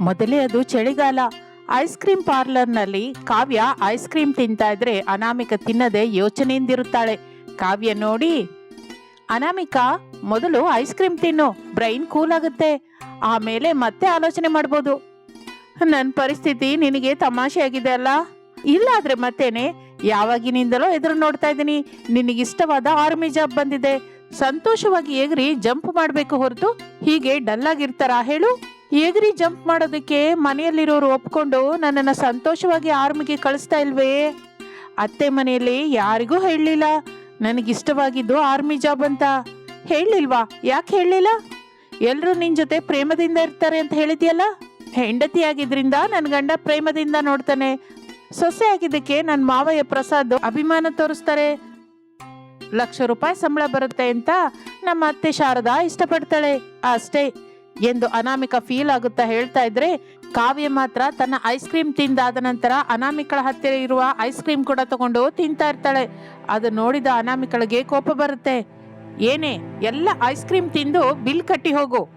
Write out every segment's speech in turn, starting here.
ಮೊದಲೇ ಅದು ಚಳಿಗಾಲ. ಐಸ್ ಕ್ರೀಮ್ ಪಾರ್ಲರ್ನಲ್ಲಿ ಕಾವ್ಯ ಐಸ್ ಕ್ರೀಮ್ ತಿಂತಾ ಇದ್ರೆ ಅನಾಮಿಕ ತಿನ್ನದೆ ಯೋಚನೆಯಿಂದಿರುತ್ತಾಳೆ. ಕಾವ್ಯ ನೋಡಿ, ಅನಾಮಿಕ, ಮೊದಲು ಐಸ್ ಕ್ರೀಮ್ ತಿನ್ನು ಬ್ರೈನ್ ಕೂಲ್ ಆಗುತ್ತೆ. ಆಮೇಲೆ ಮತ್ತೆ ಆಲೋಚನೆ ಮಾಡ್ಬೋದು. ನನ್ನ ಪರಿಸ್ಥಿತಿ ನಿನಗೆ ತಮಾಷೆ ಆಗಿದೆ ಅಲ್ಲ? ಇಲ್ಲಾದ್ರೆ ಮತ್ತೇನೆ ಯಾವಾಗಿನಿಂದಲೋ ಎದುರು ನೋಡ್ತಾ ಇದ್ದೀನಿ. ನಿನಗಿಷ್ಟವಾದ ಆರ್ಮಿ ಜಾಬ್ ಬಂದಿದೆ. ಸಂತೋಷವಾಗಿ ಎಗರಿ ಜಂಪ್ ಮಾಡಬೇಕು ಹೊರತು ಹೀಗೆ ಡಲ್ ಆಗಿರ್ತಾರ ಹೇಳು? ಎಗರಿ ಜಂಪ್ ಮಾಡೋದಕ್ಕೆ ಮನೆಯಲ್ಲಿರೋರು ಒಪ್ಕೊಂಡು ನನ್ನನ್ನು ಸಂತೋಷವಾಗಿ ಆರ್ಮಿಗೆ ಕಳಿಸ್ತಾ ಇಲ್ವೇ? ಅತ್ತೆ ಮನೆಯಲ್ಲಿ ಯಾರಿಗೂ ಹೇಳಲಿಲ್ಲ. ನನಗಿಷ್ಟವಾಗಿದ್ದು ಆರ್ಮಿ ಜಾಬ್ ಅಂತ. ಹೇಳಲಿಲ್ವಾ? ಯಾಕೆ ಹೇಳಲಿಲ್ಲ? ಎಲ್ಲರೂ ನಿನ್ನ ಜೊತೆ ಪ್ರೇಮದಿಂದ ಇರ್ತಾರೆ ಅಂತ ಹೇಳಿದ್ಯಲ್ಲ? ಹೆಂಡತಿ ಆಗಿದ್ರಿಂದ ನನ್ನ ಗಂಡ ಪ್ರೇಮದಿಂದ ನೋಡ್ತಾನೆ. ಸೊಸೆ ಆಗಿದ್ದಕ್ಕೆ ನನ್ನ ಮಾವಯ್ಯ ಪ್ರಸಾದ್ ಅಭಿಮಾನ ತೋರಿಸ್ತಾರೆ. ಲಕ್ಷ ರೂಪಾಯಿ ಸಂಬಳ ಬರುತ್ತೆ ಅಂತ ನಮ್ಮ ಅತ್ತೆ ಶಾರದಾ ಇಷ್ಟಪಡ್ತಾಳೆ. ಅಷ್ಟೇ. ಎಂದು ಅನಾಮಿಕ ಫೀಲ್ ಆಗುತ್ತಾ ಹೇಳ್ತಾ ಇದ್ರೆ, ಕಾವ್ಯ ಮಾತ್ರ ತನ್ನ ಐಸ್ ಕ್ರೀಮ್ ತಿಂದಾದ ನಂತರ ಅನಾಮಿಕಳ ಹತ್ತಿರ ಇರುವ ಐಸ್ ಕ್ರೀಮ್ ಕೂಡ ತಗೊಂಡು ತಿಂತಾ ಇರ್ತಾಳೆ. ಅದು ನೋಡಿದ ಅನಾಮಿಕಳಿಗೆ ಕೋಪ ಬರುತ್ತೆ. ಏನೇ, ಎಲ್ಲ ಐಸ್ ಕ್ರೀಮ್ ತಿಂದು ಬಿಲ್ ಕಟ್ಟಿ ಹೋಗು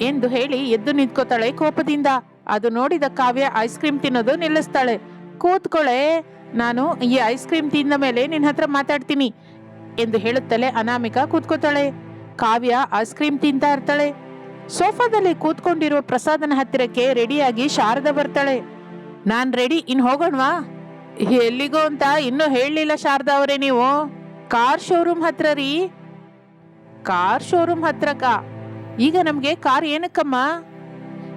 ಎಂದು ಹೇಳಿ ಎದ್ದು ನಿಂತ್ಕೋತಾಳೆ ಕೋಪದಿಂದ. ಅದು ನೋಡಿದ ಕಾವ್ಯ ಐಸ್ ಕ್ರೀಮ್ ತಿನ್ನೋದು ನಿಲ್ಲಿಸ್ತಾಳೆ. ಕೂತ್ಕೊಳ್ಳೆ ನಾನು ಈ ಐಸ್ ಕ್ರೀಮ್ ತಿಂದ ಮೇಲೆ ನಿನ್ನ ಹತ್ರ ಮಾತಾಡ್ತೀನಿ ಎಂದು ಹೇಳುತ್ತಲೇ ಅನಾಮಿಕ ಕೂತ್ಕೋತಾಳೆ. ಕಾವ್ಯ ಐಸ್ ಕ್ರೀಮ್ ತಿಂತಾ ಇರ್ತಾಳೆ. ಸೋಫಾದಲ್ಲಿ ಕೂತ್ಕೊಂಡಿರುವ ಪ್ರಸಾದನ ಹತ್ತಿರಕ್ಕೆ ರೆಡಿಯಾಗಿ ಶಾರದಾ ಬರ್ತಾಳೆ. ನಾನ್ ರೆಡಿ, ಇನ್ ಹೋಗೋಣವಾ? ಎಲ್ಲಿಗೋ ಅಂತ ಇನ್ನೂ ಹೇಳಲಿಲ್ಲ ಶಾರದಾ ಅವರೇ ನೀವು. ಕಾರ್ ಶೋರೂಮ್ ಹತ್ರ ರೀ. ಕಾರ್ ಶೋರೂಮ್ ಹತ್ರಕ್ಕ? ಈಗ ನಮ್ಗೆ ಕಾರ್ ಏನಕ್ಕಮ್ಮ?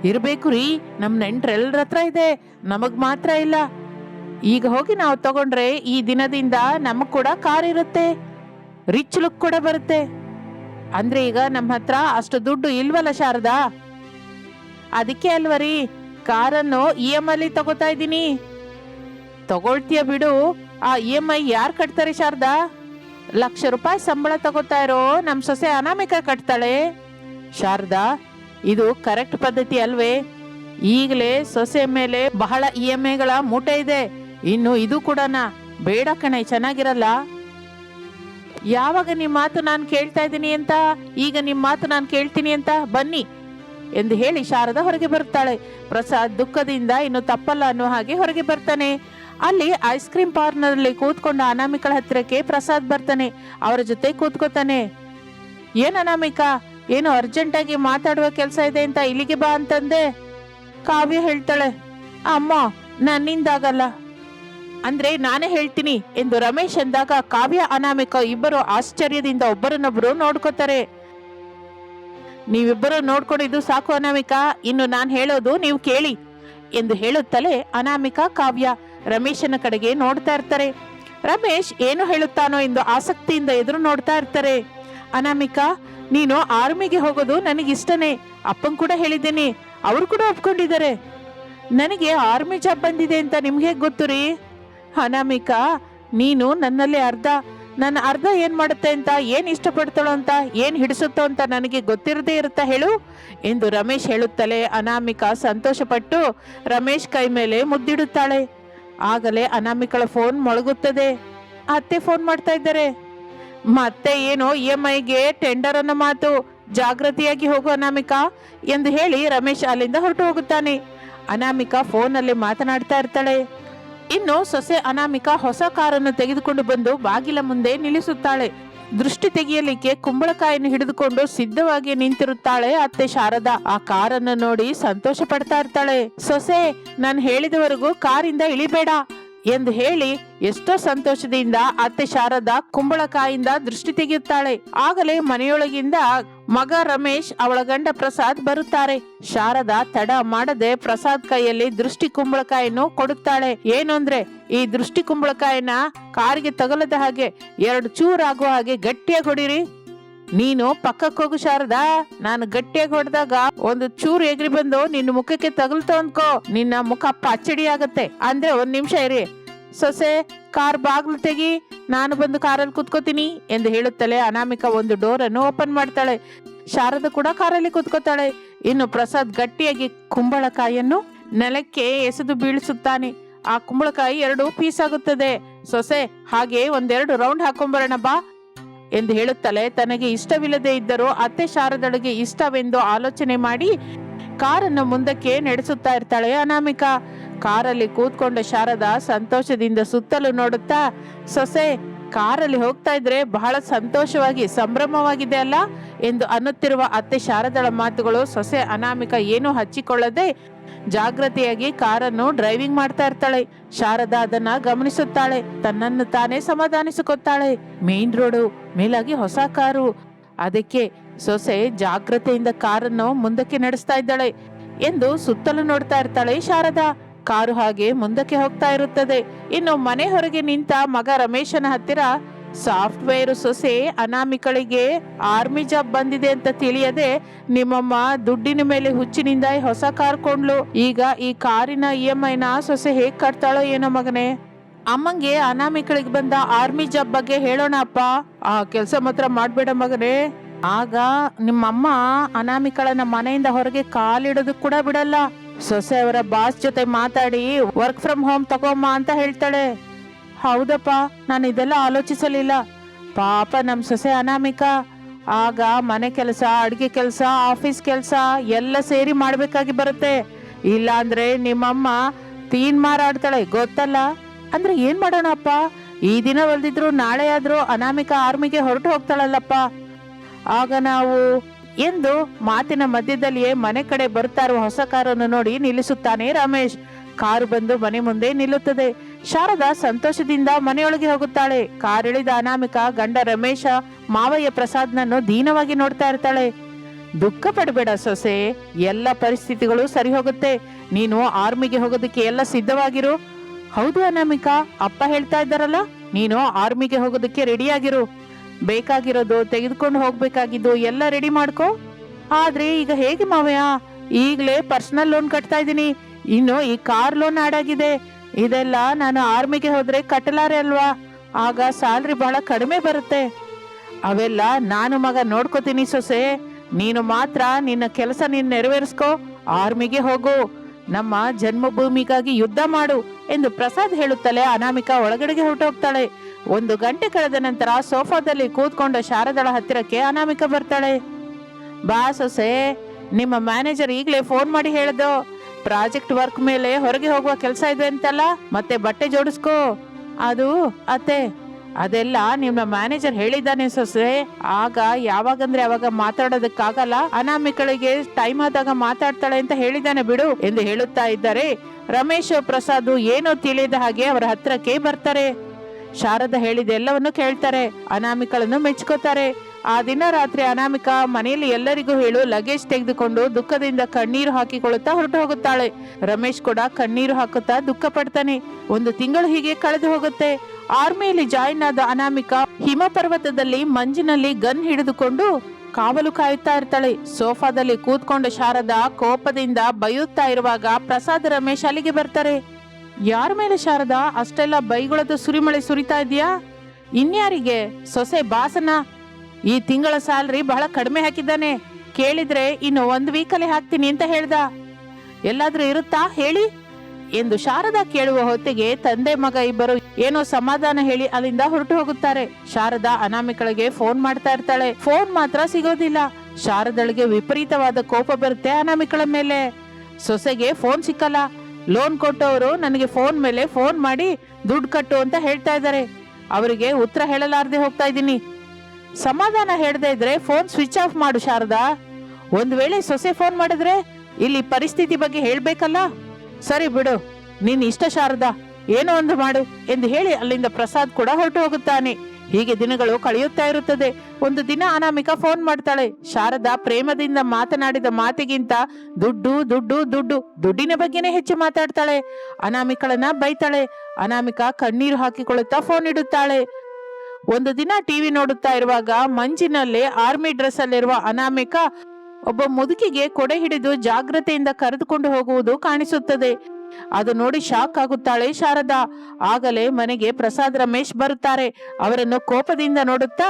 ಇರ್ಬೇಕು ರೀ, ನಮ್ ನೆಂಟ್ರೆಲ್ಲರ ಹತ್ರ ಇದೆ, ನಮಗ್ ಮಾತ್ರ ಇಲ್ಲ. ಈಗ ಹೋಗಿ ನಾವು ತಗೊಂಡ್ರೆ ಈ ದಿನದಿಂದ ನಮಗ್ ಕೂಡ ಕಾರ್ ಇರುತ್ತೆ. ರಿಚ್ ಲುಕ್ ಕೂಡ ಬರುತ್ತೆ. ಅಂದ್ರೆ ಈಗ ನಮ್ಮ ಹತ್ರ ಅಷ್ಟು ದುಡ್ಡು ಇಲ್ವಲ್ಲ ಶಾರದಾ? ಅದಕ್ಕೆ ಅಲ್ವರಿ, ಕಾರನ್ನು ಇ ಎಂ ಅಲ್ಲಿ ತಗೋತಾ ಇದ್ದೀನಿ. ತಗೊಳ್ತೀಯ ಬಿಡು. ಆ ಇ ಎಂ ಐ ಯಾರು ಕಟ್ತಾರೆ ಶಾರದಾ? ಲಕ್ಷ ರೂಪಾಯಿ ಸಂಬಳ ತಗೋತಾ ಇರೋ ನಮ್ಮ ಸೊಸೆ ಅನಾಮಿಕ ಕಟ್ತಾಳೆ. ಶಾರದಾ, ಇದು ಕರೆಕ್ಟ್ ಪದ್ಧತಿ ಅಲ್ವೇ? ಈಗಲೇ ಸೊಸೆ ಮೇಲೆ ಬಹಳ ಇ ಎಂ ಐಗಳ ಮೂಟೆ ಇದೆ. ಇನ್ನು ಇದು ಕೂಡನಾ. ಬೇಡ ಕಣೆ, ಚೆನ್ನಾಗಿರಲ್ಲ. ಯಾವಾಗ ನಿಮ್ಮ ಮಾತು ನಾನು ಕೇಳ್ತಾ ಇದ್ದೀನಿ ಅಂತ? ಈಗ ನಿಮ್ಮ ಮಾತು ನಾನು ಕೇಳ್ತೀನಿ ಅಂತ? ಬನ್ನಿ ಎಂದು ಹೇಳಿ ಶಾರದಾ ಹೊರಗೆ ಬರುತ್ತಾಳೆ. ಪ್ರಸಾದ್ ದುಃಖದಿಂದ ಇನ್ನು ತಪ್ಪಲ್ಲ ಅನ್ನೋ ಹಾಗೆ ಹೊರಗೆ ಬರ್ತಾನೆ. ಅಲ್ಲಿ ಐಸ್ ಕ್ರೀಮ್ ಪಾರ್ಲರ್ನಲ್ಲಿ ಕೂತ್ಕೊಂಡ ಅನಾಮಿಕಳ ಹತ್ತಿರಕ್ಕೆ ಪ್ರಸಾದ್ ಬರ್ತಾನೆ. ಅವರ ಜೊತೆ ಕೂತ್ಕೋತಾನೆ. ಏನ್ ಅನಾಮಿಕಾ? ಏನು ಅರ್ಜೆಂಟ್ ಆಗಿ ಮಾತಾಡುವ ಕೆಲಸ ಇದೆ ಅಂತ ಇಲ್ಲಿಗೆ ಬಾ ಅಂತಂದೆ? ಕಾವ್ಯ ಹೇಳ್ತಾಳೆ. ಅಮ್ಮ, ನನ್ನಿಂದಾಗಲ್ಲ. ಅಂದ್ರೆ ನಾನೇ ಹೇಳ್ತೀನಿ ಎಂದು ರಮೇಶ್ ಅಂದಾಗ ಕಾವ್ಯ, ಅನಾಮಿಕ ಇಬ್ಬರು ಆಶ್ಚರ್ಯದಿಂದ ಒಬ್ಬರನ್ನೊಬ್ಬರು ನೋಡ್ಕೋತಾರೆ. ನೀವಿಬ್ಬರು ನೋಡ್ಕೊಂಡಿದ್ದು ಸಾಕು ಅನಾಮಿಕ, ಇನ್ನು ನಾನು ಹೇಳೋದು ನೀವು ಕೇಳಿ ಎಂದು ಹೇಳುತ್ತಲೇ ಅನಾಮಿಕ, ಕಾವ್ಯ ರಮೇಶನ ಕಡೆಗೆ ನೋಡ್ತಾ ಇರ್ತಾರೆ. ರಮೇಶ್ ಏನು ಹೇಳುತ್ತಾನೋ ಎಂದು ಆಸಕ್ತಿಯಿಂದ ಎದುರು ನೋಡ್ತಾ ಇರ್ತಾರೆ. ಅನಾಮಿಕ, ನೀನು ಆರ್ಮಿಗೆ ಹೋಗೋದು ನನಗಿಷ್ಟನೇ, ಅಪ್ಪನ್ ಕೂಡ ಹೇಳಿದ್ದೀನಿ, ಅವರು ಕೂಡ ಒಪ್ಕೊಂಡಿದ್ದಾರೆ. ನನಗೆ ಆರ್ಮಿ ಜಾಬ್ ಬಂದಿದೆ ಅಂತ ನಿಮ್ಗೆ ಗೊತ್ತು ರೀ? ಅನಾಮಿಕಾ, ನೀನು ನನ್ನಲ್ಲಿ ಅರ್ಧ, ನನ್ನ ಅರ್ಧ ಏನು ಮಾಡುತ್ತೆ ಅಂತ, ಏನು ಇಷ್ಟಪಡ್ತಾಳೋ ಅಂತ, ಏನು ಹಿಡಿಸುತ್ತೋ ಅಂತ ನನಗೆ ಗೊತ್ತಿರದೇ ಇರುತ್ತಾ ಹೇಳು? ಎಂದು ರಮೇಶ್ ಹೇಳುತ್ತಲೇ ಅನಾಮಿಕಾ ಸಂತೋಷಪಟ್ಟು ರಮೇಶ್ ಕೈ ಮೇಲೆ ಮುದ್ದಿಡುತ್ತಾಳೆ. ಆಗಲೇ ಅನಾಮಿಕಳ ಫೋನ್ ಮೊಳಗುತ್ತದೆ. ಅತ್ತೆ ಫೋನ್ ಮಾಡ್ತಾ ಇದ್ದಾರೆ. ಮತ್ತೆ ಏನೋ ಇ ಎಂ ಐಗೆ ಟೆಂಡರ್ ಅನ್ನೋ ಮಾತು? ಜಾಗೃತಿಯಾಗಿ ಹೋಗು ಅನಾಮಿಕಾ, ಎಂದು ಹೇಳಿ ರಮೇಶ್ ಅಲ್ಲಿಂದ ಹೊರಟು ಹೋಗುತ್ತಾನೆ. ಅನಾಮಿಕಾ ಫೋನಲ್ಲಿ ಮಾತನಾಡ್ತಾ ಇರ್ತಾಳೆ. ಇನ್ನು ಸೊಸೆ ಅನಾಮಿಕಾ ಹೊಸ ಕಾರನ್ನು ತೆಗೆದುಕೊಂಡು ಬಂದು ಬಾಗಿಲ ಮುಂದೆ ನಿಲ್ಲಿಸುತ್ತಾಳೆ. ದೃಷ್ಟಿ ತೆಗೆಯಲಿಕ್ಕೆ ಕುಂಬಳಕಾಯಿಯನ್ನು ಹಿಡಿದುಕೊಂಡು ಸಿದ್ಧವಾಗಿ ನಿಂತಿರುತ್ತಾಳೆ ಅತ್ತೆ ಶಾರದಾ. ಆ ಕಾರನ್ನು ನೋಡಿ ಸಂತೋಷ ಪಡ್ತಾ ಇರ್ತಾಳೆ. ಸೊಸೆ, ನಾನು ಹೇಳಿದವರೆಗೂ ಕಾರಿಂದ ಇಳಿಬೇಡ. ಎಂದು ಹೇಳಿ ಎಷ್ಟೋ ಸಂತೋಷದಿಂದ ಅತ್ತೆ ಶಾರದಾ ಕುಂಬಳಕಾಯಿಂದ ದೃಷ್ಟಿ ತೆಗೆಯುತ್ತಾಳೆ. ಆಗಲೇ ಮನೆಯೊಳಗಿಂದ ಮಗ ರಮೇಶ್ ಅವಳ ಗಂಡ ಪ್ರಸಾದ್ ಬರುತ್ತಾರೆ. ಶಾರದಾ ತಡ ಮಾಡದೆ ಪ್ರಸಾದ್ ಕೈಯಲ್ಲಿ ದೃಷ್ಟಿ ಕುಂಬಳಕಾಯನ್ನು ಕೊಡುತ್ತಾಳೆ. ಏನು ಅಂದ್ರೆ, ಈ ದೃಷ್ಟಿ ಕುಂಬಳಕಾಯಿನ ಕಾರಿಗೆ ತಗಲದ ಹಾಗೆ ಎರಡು ಚೂರಾಗುವ ಹಾಗೆ ಗಟ್ಟಿಯಾಗಿ ಹೊಡಿರಿ. ನೀನು ಪಕ್ಕಕ್ಕೆ ಹೋಗು ಶಾರದಾ. ನಾನು ಗಟ್ಟಿಯಾಗಿ ಹೊಡೆದಾಗ ಒಂದು ಚೂರು ಎಗ್ರಿ ಬಂದು ನಿನ್ನ ಮುಖಕ್ಕೆ ತಗಲ್ತು ಅನ್ಕೋ ನಿನ್ನ ಮುಖ ಪಚ್ಚಡಿ ಆಗತ್ತೆ. ಅಂದ್ರೆ ಒಂದ್ ನಿಮಿಷ ಇರಿ. ಸೊಸೆ, ಕಾರ್ ಬಾಗ್ಲು ತೆಗಿ. ನಾನು ಬಂದು ಕಾರಲ್ಲಿ ಕುತ್ಕೋತೀನಿ ಎಂದು ಹೇಳುತ್ತಲೇ ಅನಾಮಿಕ ಒಂದು ಡೋರ್ ಅನ್ನು ಓಪನ್ ಮಾಡ್ತಾಳೆ. ಶಾರದ ಕೂಡ ಕಾರಲ್ಲಿ ಕುತ್ಕೋತಾಳೆ. ಇನ್ನು ಪ್ರಸಾದ್ ಗಟ್ಟಿಯಾಗಿ ಕುಂಬಳಕಾಯಿಯನ್ನು ನೆಲಕ್ಕೆ ಎಸೆದು ಬೀಳಿಸುತ್ತಾನೆ. ಆ ಕುಂಬಳಕಾಯಿ ಎರಡು ಪೀಸ್ ಆಗುತ್ತದೆ. ಸೊಸೆ, ಹಾಗೆ ಒಂದೆರಡು ರೌಂಡ್ ಹಾಕೊಂಬರೋಣ ಬಾ. ಎಂದು ಹೇಳುತ್ತಲೇ, ತನಗೆ ಇಷ್ಟವಿಲ್ಲದೆ ಇದ್ದರೂ ಅತ್ತೆ ಶಾರದಳಿಗೆ ಇಷ್ಟವೆಂದು ಆಲೋಚನೆ ಮಾಡಿ ಕಾರನ್ನು ಮುಂದಕ್ಕೆ ನಡೆಸುತ್ತಾ ಇರ್ತಾಳೆ ಅನಾಮಿಕ. ಕಾರಲ್ಲಿ ಕೂತ್ಕೊಂಡ ಶಾರದಾ ಸಂತೋಷದಿಂದ ಸುತ್ತಲೂ ನೋಡುತ್ತಾ, ಸೊಸೆ ಕಾರಲ್ಲಿ ಹೋಗ್ತಾ ಇದ್ರೆ ಬಹಳ ಸಂತೋಷವಾಗಿ, ಸಂಭ್ರಮವಾಗಿದೆ ಅಲ್ಲ? ಎಂದು ಅನ್ನುತ್ತಿರುವ ಅತ್ತೆ ಶಾರದಳ ಮಾತುಗಳು ಸೊಸೆ ಅನಾಮಿಕ ಏನು ಹಚ್ಚಿಕೊಳ್ಳದೆ ಜಾಗ್ರತೆಯಾಗಿ ಕಾರನ್ನು ಡ್ರೈವಿಂಗ್ ಮಾಡ್ತಾ ಇರ್ತಾಳೆ. ಶಾರದಾ ಅದನ್ನ ಗಮನಿಸುತ್ತಾಳೆ. ತನ್ನನ್ನು ತಾನೇ ಸಮಾಧಾನಿಸಿಕೊತ್ತಾಳೆ ಮೇನ್ ರೋಡು, ಮೇಲಾಗಿ ಹೊಸ ಕಾರು. ಅದಕ್ಕೆ ಸೊಸೆ ಜಾಗ್ರತೆಯಿಂದ ಕಾರನ್ನು ಮುಂದಕ್ಕೆ ನಡೆಸ್ತಾ ಇದ್ದಾಳೆ ಎಂದು ಸುತ್ತಲೂ ನೋಡ್ತಾ ಇರ್ತಾಳೆ ಶಾರದಾ. ಕಾರು ಹಾಗೆ ಮುಂದಕ್ಕೆ ಹೋಗ್ತಾ ಇರುತ್ತದೆ. ಇನ್ನು ಮನೆ ಹೊರಗೆ ನಿಂತ ಮಗ ರಮೇಶನ ಹತ್ತಿರ ಸಾಫ್ಟ್ವೇರ್ ಸೊಸೆ ಅನಾಮಿಕಳಿಗೆ ಆರ್ಮಿ ಜಾಬ್ ಬಂದಿದೆ ಅಂತ ತಿಳಿಯದೆ ನಿಮ್ಮಮ್ಮ ದುಡ್ಡಿನ ಮೇಲೆ ಹುಚ್ಚಿನಿಂದ ಹೊಸ ಕಾರ್ ಕೊಂಡ್ಲು. ಈಗ ಈ ಕಾರಿನ ಇ ಎಂ ಐನ ಸೊಸೆ ಹೇಗ್ ಕಟ್ತಾಳೋ ಏನೋ ಮಗನೇ. ಅಮ್ಮಂಗೆ ಅನಾಮಿಕಳಿಗೆ ಬಂದ ಆರ್ಮಿ ಜಾಬ್ ಬಗ್ಗೆ ಹೇಳೋಣ ಅಪ್ಪ. ಆ ಕೆಲಸ ಮಾತ್ರ ಮಾಡ್ಬೇಡ ಮಗನೇ. ಆಗ ನಿಮ್ಮಮ್ಮ ಅನಾಮಿಕಳನ್ನ ಮನೆಯಿಂದ ಹೊರಗೆ ಕಾಲಿಡೋದು ಕೂಡ ಬಿಡಲ್ಲ. ಸೊಸೆ ಅವರ ಬಾಸ್ ಜೊತೆ ಮಾತಾಡಿ ವರ್ಕ್ ಫ್ರಮ್ ಹೋಮ್ ತಗೋಮ್ಮ ಅಂತ ಹೇಳ್ತಾಳೆ. ಹೌದಪ್ಪ, ನಾನು ಇದೆಲ್ಲ ಆಲೋಚಿಸಲಿಲ್ಲ. ಪಾಪ ನಮ್ಮ ಸೊಸೆ ಅನಾಮಿಕ. ಆಗ ಮನೆ ಕೆಲಸ, ಅಡುಗೆ ಕೆಲಸ ಆಫೀಸ್ ಕೆಲಸ ಎಲ್ಲ ಸೇರಿ ಮಾಡಬೇಕಾಗಿ ಬರುತ್ತೆ. ಇಲ್ಲಾಂದ್ರೆ ನಿಮ್ಮಮ್ಮ ತೀನ್ ಮಾರಾಡ್ತಾಳೆ, ಗೊತ್ತಲ್ಲ? ಅಂದ್ರೆ ಏನ್ ಮಾಡೋಣಪ್ಪ? ಈ ದಿನ ಹೊಲ್ದಿದ್ರು ನಾಳೆ ಆದ್ರೂ ಅನಾಮಿಕ ಆರ್ಮಿಗೆ ಹೊರಟು ಹೋಗ್ತಾಳಲ್ಲಪ್ಪ. ಆಗ ನಾವು ಎಂದು ಮಾತಿನ ಮಧ್ಯದಲ್ಲಿಯೇ ಮನೆ ಕಡೆ ಬರ್ತಾ ಹೊಸ ಕಾರನ್ನು ನೋಡಿ ನಿಲ್ಲಿಸುತ್ತಾನೆ ರಮೇಶ್. ಕಾರು ಬಂದು ಮನೆ ಮುಂದೆ ನಿಲ್ಲುತ್ತದೆ. ಶಾರದಾ ಸಂತೋಷದಿಂದ ಮನೆಯೊಳಗೆ ಹೋಗುತ್ತಾಳೆ. ಕಾರಿಳಿದ ಅನಾಮಿಕ ಗಂಡ ರಮೇಶ ಮಾವಯ್ಯ ಪ್ರಸಾದ್ನನ್ನು ದೀನವಾಗಿ ನೋಡ್ತಾ ಇರ್ತಾಳೆ. ದುಃಖ ಪಡಬೇಡ ಸೊಸೆ, ಎಲ್ಲ ಪರಿಸ್ಥಿತಿಗಳು ಸರಿ ಹೋಗುತ್ತೆ. ನೀನು ಆರ್ಮಿಗೆ ಹೋಗೋದಕ್ಕೆ ಎಲ್ಲ ಸಿದ್ಧವಾಗಿರು. ಹೌದು ಅನಾಮಿಕ, ಅಪ್ಪ ಹೇಳ್ತಾ ಇದ್ದಾರಲ್ಲ, ನೀನು ಆರ್ಮಿಗೆ ಹೋಗೋದಕ್ಕೆ ರೆಡಿಯಾಗಿರು. ಬೇಕಾಗಿರೋದು ತೆಗೆದುಕೊಂಡು ಹೋಗ್ಬೇಕಾಗಿದ್ದು ಎಲ್ಲ ರೆಡಿ ಮಾಡ್ಕೋ. ಆದ್ರೆ ಈಗ ಹೇಗೆ ಮಾವಯ್ಯ? ಈಗಲೇ ಪರ್ಸನಲ್ ಲೋನ್ ಕಟ್ತಾ ಇದ್ದೀನಿ. ಇನ್ನು ಈ ಕಾರ್ ಲೋನ್ ಆಡಾಗಿದೆ ಇದೆಲ್ಲ ನಾನು ಆರ್ಮಿಗೆ ಹೋದ್ರೆ ಕಟ್ಟಲಾರೆ ಅಲ್ವಾ? ಆಗ ಸ್ಯಾಲ್ರಿ ಬಹಳ ಕಡಿಮೆ ಬರುತ್ತೆ. ಅವೆಲ್ಲ ನಾನು ಮಗ ನೋಡ್ಕೋತೀನಿ ಸೊಸೆ. ನೀನು ಮಾತ್ರ ನಿನ್ನ ಕೆಲಸ ನೀನ್ ನೆರವೇರಿಸ್ಕೋ. ಆರ್ಮಿಗೆ ಹೋಗು. ನಮ್ಮ ಜನ್ಮಭೂಮಿಗಾಗಿ ಯುದ್ಧ ಮಾಡು ಎಂದು ಪ್ರಸಾದ್ ಹೇಳುತ್ತಲೇ ಅನಾಮಿಕಾ ಒಳಗಡೆಗೆ ಹೊರಟೋಗ್ತಾಳೆ. ಒಂದು ಗಂಟೆ ಕಳೆದ ನಂತರ ಸೋಫಾದಲ್ಲಿ ಕೂತ್ಕೊಂಡ ಶಾರದಳ ಹತ್ತಿರಕ್ಕೆ ಅನಾಮಿಕ ಬರ್ತಾಳೆ. ಬಾ ಸೊಸೆ, ನಿಮ್ಮ ಮ್ಯಾನೇಜರ್ ಈಗಲೇ ಫೋನ್ ಮಾಡಿ ಹೇಳ್ದು. ಪ್ರಾಜೆಕ್ಟ್ ವರ್ಕ್ ಮೇಲೆ ಹೊರಗೆ ಹೋಗುವ ಕೆಲಸ ಇದೆ ಅಂತಲ್ಲ, ಮತ್ತೆ ಬಟ್ಟೆ ಜೋಡಿಸ್ಕೋ. ಅದು, ಅತ್ತೆ, ಅದೆಲ್ಲ ನಿಮ್ಮ ಮ್ಯಾನೇಜರ್ ಹೇಳಿದ್ದಾನೆ ಸೊಸೆ. ಆಗ ಯಾವಾಗಂದ್ರೆ ಅವಾಗ ಮಾತಾಡೋದಕ್ಕಾಗಲ್ಲ, ಅನಾಮಿಕಳಿಗೆ ಟೈಮ್ ಆದಾಗ ಮಾತಾಡ್ತಾಳೆ ಅಂತ ಹೇಳಿದ್ದಾನೆ ಬಿಡು ಎಂದು ಹೇಳುತ್ತಾ ಇದ್ದಾರೆ ರಮೇಶ್ ಪ್ರಸಾದ್ ಏನೋ ತಿಳಿಯದ ಹಾಗೆ ಅವರ ಹತ್ರಕ್ಕೆ ಬರ್ತಾರೆ. ಶಾರದ ಹೇಳಿದ ಎಲ್ಲವನ್ನು ಕೇಳ್ತಾರೆ, ಅನಾಮಿಕಳನ್ನು ಮೆಚ್ಕೋತಾರೆ. ಆ ದಿನ ರಾತ್ರಿ ಅನಾಮಿಕ ಮನೆಯಲ್ಲಿ ಎಲ್ಲರಿಗೂ ಹೇಳು ಲಗೇಜ್ ತೆಗೆದುಕೊಂಡು ದುಃಖದಿಂದ ಕಣ್ಣೀರು ಹಾಕಿಕೊಳ್ಳುತ್ತಾ ಹೊರಟು ಹೋಗುತ್ತಾಳೆ. ರಮೇಶ್ ಕೂಡ ಕಣ್ಣೀರು ಹಾಕುತ್ತಾ ದುಃಖ ಪಡ್ತಾನೆ. ಒಂದು ತಿಂಗಳು ಹೀಗೆ ಕಳೆದು ಹೋಗುತ್ತೆ. ಆರ್ಮಿಯಲ್ಲಿ ಜಾಯಿನ್ ಆದ ಅನಾಮಿಕ ಹಿಮ ಪರ್ವತದಲ್ಲಿ ಮಂಜಿನಲ್ಲಿ ಗನ್ ಹಿಡಿದುಕೊಂಡು ಕಾವಲು ಕಾಯುತ್ತಾ ಇರ್ತಾಳೆ. ಸೋಫಾದಲ್ಲಿ ಕೂತ್ಕೊಂಡ ಶಾರದಾ ಕೋಪದಿಂದ ಬೈಯುತ್ತಾ ಇರುವಾಗ ಪ್ರಸಾದ್ ರಮೇಶ್ ಅಲ್ಲಿಗೆ ಬರ್ತಾರೆ. ಯಾರ ಮೇಲೆ ಶಾರದಾ? ಅಷ್ಟೆಲ್ಲ ಬೈಗುಳದ ಸುರಿಮಳೆ ಸುರಿತಾ ಇದೆಯಾ ಇನ್ಯಾರಿಗೆ? ಸೊಸೆ ಬಾಸನ? ಈ ತಿಂಗಳ ಸ್ಯಾಲ್ರಿ ಬಹಳ ಕಡಿಮೆ ಹಾಕಿದ್ದಾನೆ. ಕೇಳಿದ್ರೆ ಇನ್ನು ಒಂದು ವೀಕಲ್ಲಿ ಹಾಕ್ತೀನಿ ಅಂತ ಹೇಳ್ದ. ಎಲ್ಲಾದ್ರೂ ಇರುತ್ತಾ? ಹೇಳಿ. ಎಂದು ಶಾರದಾ ಕೇಳುವ ಹೊತ್ತಿಗೆ ತಂದೆ ಮಗ ಇಬ್ಬರು ಏನೋ ಸಮಾಧಾನ ಹೇಳಿ ಅಲ್ಲಿಂದ ಹೊರಟು ಹೋಗುತ್ತಾರೆ. ಶಾರದಾ ಅನಾಮಿಕಳಿಗೆ ಫೋನ್ ಮಾಡ್ತಾ ಇರ್ತಾಳೆ. ಫೋನ್ ಮಾತ್ರ ಸಿಗೋದಿಲ್ಲ. ಶಾರದಳಿಗೆ ವಿಪರೀತವಾದ ಕೋಪ ಬರುತ್ತೆ ಅನಾಮಿಕಳ ಮೇಲೆ. ಸೊಸೆಗೆ ಫೋನ್ ಸಿಕ್ಕಲ್ಲ. ಲೋನ್ ಕೊಟ್ಟವರು ನನಗೆ ಫೋನ್ ಮೇಲೆ ಫೋನ್ ಮಾಡಿ ದುಡ್ಡು ಕಟ್ಟು ಅಂತ ಹೇಳ್ತಾ ಇದ್ದಾರೆ. ಅವರಿಗೆ ಉತ್ತರ ಹೇಳಲಾರದೆ ಹೋಗ್ತಾ ಇದ್ದೀನಿ. ಸಮಾಧಾನ ಹೇಳದೆ ಇದ್ರೆ ಫೋನ್ ಸ್ವಿಚ್ ಆಫ್ ಮಾಡು ಶಾರದಾ. ಒಂದ್ ವೇಳೆ ಸೊಸೆ ಫೋನ್ ಮಾಡಿದ್ರೆ ಇಲ್ಲಿ ಪರಿಸ್ಥಿತಿ ಬಗ್ಗೆ ಹೇಳ್ಬೇಕಲ್ಲ? ಸರಿ ಬಿಡು, ನೀನ್ ಇಷ್ಟ ಶಾರದಾ. ಏನೋ ಒಂದು ಮಾಡು ಎಂದು ಹೇಳಿ ಅಲ್ಲಿಂದ ಪ್ರಸಾದ್ ಕೂಡ ಹೊರಟು ಹೋಗುತ್ತಾನೆ. ಹೀಗೆ ದಿನಗಳು ಕಳೆಯುತ್ತಾ ಇರುತ್ತದೆ. ಒಂದು ದಿನ ಅನಾಮಿಕ ಫೋನ್ ಮಾಡ್ತಾಳೆ. ಶಾರದಾ ಪ್ರೇಮದಿಂದ ಮಾತನಾಡಿದ ಮಾತಿಗಿಂತ ದುಡ್ಡು ದುಡ್ಡು ದುಡ್ಡು, ದುಡ್ಡಿನ ಬಗ್ಗೆನೇ ಹೆಚ್ಚು ಮಾತಾಡ್ತಾಳೆ. ಅನಾಮಿಕಳನ್ನ ಬೈತಾಳೆ. ಅನಾಮಿಕ ಕಣ್ಣೀರು ಹಾಕಿಕೊಳ್ಳುತ್ತಾ ಫೋನ್ ಇಡುತ್ತಾಳೆ. ಒಂದು ದಿನ ಟಿವಿ ನೋಡುತ್ತಾ ಇರುವಾಗ ಮಂಜಿನಲ್ಲಿ ಆರ್ಮಿ ಡ್ರೆಸ್ ಅಲ್ಲಿರುವ ಅನಾಮಿಕ ಒಬ್ಬ ಮುದುಕಿಗೆ ಕೊಡೆ ಹಿಡಿದು ಜಾಗ್ರತೆಯಿಂದ ಕರೆದುಕೊಂಡು ಹೋಗುವುದು ಕಾಣಿಸುತ್ತದೆ. ಅದು ನೋಡಿ ಶಾಕ್ ಆಗುತ್ತಾಳೆ ಶಾರದಾ. ಆಗಲೇ ಮನೆಗೆ ಪ್ರಸಾದ್ ರಮೇಶ್ ಬರುತ್ತಾರೆ. ಅವರನ್ನು ಕೋಪದಿಂದ ನೋಡುತ್ತಾ,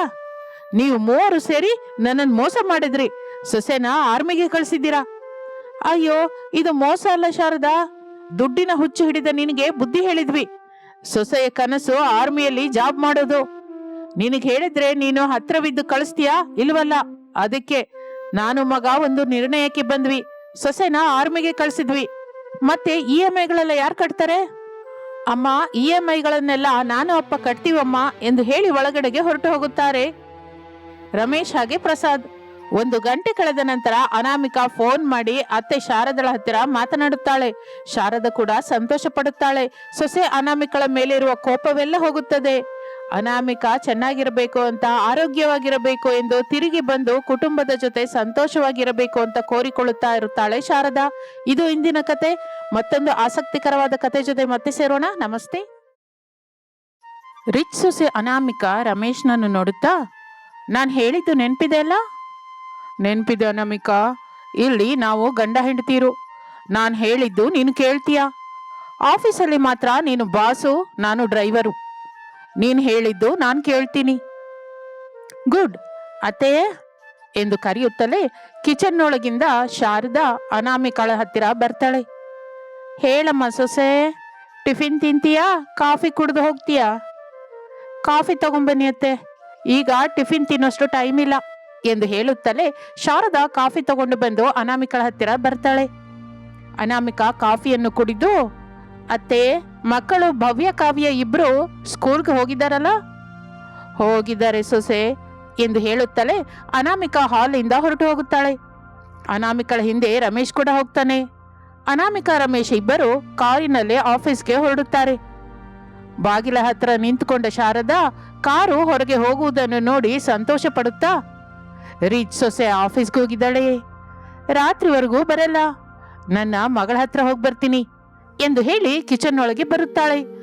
ನೀವು ಮೂವರು ಸೇರಿ ನನ್ನನ್ನು ಮೋಸ ಮಾಡಿದ್ರಿ. ಸೊಸೆನ ಆರ್ಮಿಗೆ ಕಳಿಸಿದ್ದೀರಾ? ಅಯ್ಯೋ, ಇದು ಮೋಸ ಅಲ್ಲ ಶಾರದಾ. ದುಡ್ಡಿನ ಹುಚ್ಚು ಹಿಡಿದ ನಿನಗೆ ಬುದ್ಧಿ ಹೇಳಿದ್ವಿ. ಸೊಸೆಯ ಕನಸು ಆರ್ಮಿಯಲ್ಲಿ ಜಾಬ್ ಮಾಡೋದು. ನಿನಗೆ ಹೇಳಿದ್ರೆ ನೀನು ಹತ್ರವಿದ್ದು ಕಳಿಸ್ತೀಯಾ ಇಲ್ವಲ್ಲ? ಅದಕ್ಕೆ, ನಾನು ಮಗ ಒಂದು ನಿರ್ಣಯಕ್ಕೆ ಬಂದ್ವಿ. ಸೊಸೆನ ಆರ್ಮಿಗೆ ಕಳಿಸಿದ್ವಿ. ಮತ್ತೆ ಇ ಎಂ ಐಗಳೆಲ್ಲ ಯಾರು ಕಟ್ತಾರೆ? ಅಮ್ಮ, ಇ ಎಂ ಐಗಳನ್ನೆಲ್ಲ ನಾನು ಅಪ್ಪ ಕಟ್ತೀವಮ್ಮ ಎಂದು ಹೇಳಿ ಒಳಗಡೆಗೆ ಹೊರಟು ಹೋಗುತ್ತಾರೆ. ರಮೇಶ್ ಹಾಗೆ ಪ್ರಸಾದ್. ಒಂದು ಗಂಟೆ ಕಳೆದ ನಂತರ ಅನಾಮಿಕಾ ಫೋನ್ ಮಾಡಿ ಅತ್ತೆ ಶಾರದಳ ಹತ್ತಿರ ಮಾತನಾಡುತ್ತಾಳೆ. ಶಾರದ ಕೂಡ ಸಂತೋಷ ಪಡುತ್ತಾಳೆ ಸೊಸೆ ಅನಾಮಿಕಳ ಮೇಲಿರುವ ಕೋಪವೆಲ್ಲ ಹೋಗುತ್ತದೆ. ಅನಾಮಿಕಾ, ಚೆನ್ನಾಗಿರಬೇಕು ಅಂತ, ಆರೋಗ್ಯವಾಗಿರಬೇಕು ಎಂದು ತಿರುಗಿ ಬಂದು ಕುಟುಂಬದ ಜೊತೆ ಸಂತೋಷವಾಗಿರಬೇಕು ಅಂತ ಕೋರಿಕೊಳ್ಳುತ್ತಾ ಇರುತ್ತಾಳೆ ಶಾರದಾ. ಇದು ಇಂದಿನ ಕತೆ. ಮತ್ತೊಂದು ಆಸಕ್ತಿಕರವಾದ ಕತೆ ಜೊತೆ ಮತ್ತೆ ಸೇರೋಣ. ನಮಸ್ತೆ. ರಿಚ್ ಸೊಸೆ ಅನಾಮಿಕ ರಮೇಶ್ನನ್ನು ನೋಡುತ್ತಾ, ನಾನು ಹೇಳಿದ್ದು ನೆನಪಿದೆ ಅಲ್ಲ? ನೆನಪಿದೆ ಅನಾಮಿಕಾ. ಇಲ್ಲಿ ನಾವು ಗಂಡ ಹೆಂಡತೀರು. ನಾನು ಹೇಳಿದ್ದು ನೀನು ಕೇಳ್ತೀಯಾ? ಆಫೀಸಲ್ಲಿ ಮಾತ್ರ ನೀನು ಬಾಸು, ನಾನು ಡ್ರೈವರು. ನೀನು ಹೇಳಿದ್ದು ನಾನು ಕೇಳ್ತೀನಿ. ಗುಡ್. ಅತ್ತೆ ಎಂದು ಕರೆಯುತ್ತಲೇ ಕಿಚನ್ನೊಳಗಿಂದ ಶಾರದಾ ಅನಾಮಿಕಳ ಹತ್ತಿರ ಬರ್ತಾಳೆ. ಹೇಳಮ್ಮ ಸೊಸೆ, ಟಿಫಿನ್ ತಿಂತೀಯಾ? ಕಾಫಿ ಕುಡಿದು ಹೋಗ್ತೀಯಾ? ಕಾಫಿ ತಗೊಂಬನ್ನಿ ಅತ್ತೆ. ಈಗ ಟಿಫಿನ್ ತಿನ್ನೋಷ್ಟು ಟೈಮ್ ಇಲ್ಲ ಎಂದು ಹೇಳುತ್ತಲೇ ಶಾರದಾ ಕಾಫಿ ತಗೊಂಡು ಬಂದು ಅನಾಮಿಕಳ ಹತ್ತಿರ ಬರ್ತಾಳೆ. ಅನಾಮಿಕಾ ಕಾಫಿಯನ್ನು ಕುಡಿದು ಅತ್ತೆ, ಮಕ್ಕಳು ಭವ್ಯ ಕಾವ್ಯ ಇಬ್ರು ಸ್ಕೂಲ್ಗೆ ಹೋಗಿದ್ದಾರಲ್ಲ? ಹೋಗಿದ್ದಾರೆ ಸೊಸೆ, ಎಂದು ಹೇಳುತ್ತಲೇ ಅನಾಮಿಕಾ ಹಾಲಿಂದ ಹೊರಟು ಹೋಗುತ್ತಾಳೆ. ಅನಾಮಿಕಳ ಹಿಂದೆ ರಮೇಶ್ ಕೂಡ ಹೋಗ್ತಾನೆ. ಅನಾಮಿಕಾ, ರಮೇಶ್ ಇಬ್ಬರು ಕಾರಿನಲ್ಲೇ ಆಫೀಸ್ಗೆ ಹೊರಡುತ್ತಾರೆ. ಬಾಗಿಲ ಹತ್ರ ನಿಂತುಕೊಂಡ ಶಾರದಾ ಕಾರು ಹೊರಗೆ ಹೋಗುವುದನ್ನು ನೋಡಿ ಸಂತೋಷ ಪಡುತ್ತಾ, ರೀಚ್ ಸೊಸೆ ಆಫೀಸ್ಗೆ ಹೋಗಿದ್ದಾಳೆ ರಾತ್ರಿವರೆಗೂ ಬರಲ್ಲ. ನನ್ನ ಮಗಳ ಹತ್ರ ಹೋಗಿ ಬರ್ತೀನಿ ಎಂದು ಹೇಳಿ ಕಿಚನ್ ಒಳಗೆ ಬರುತ್ತಾಳೆ.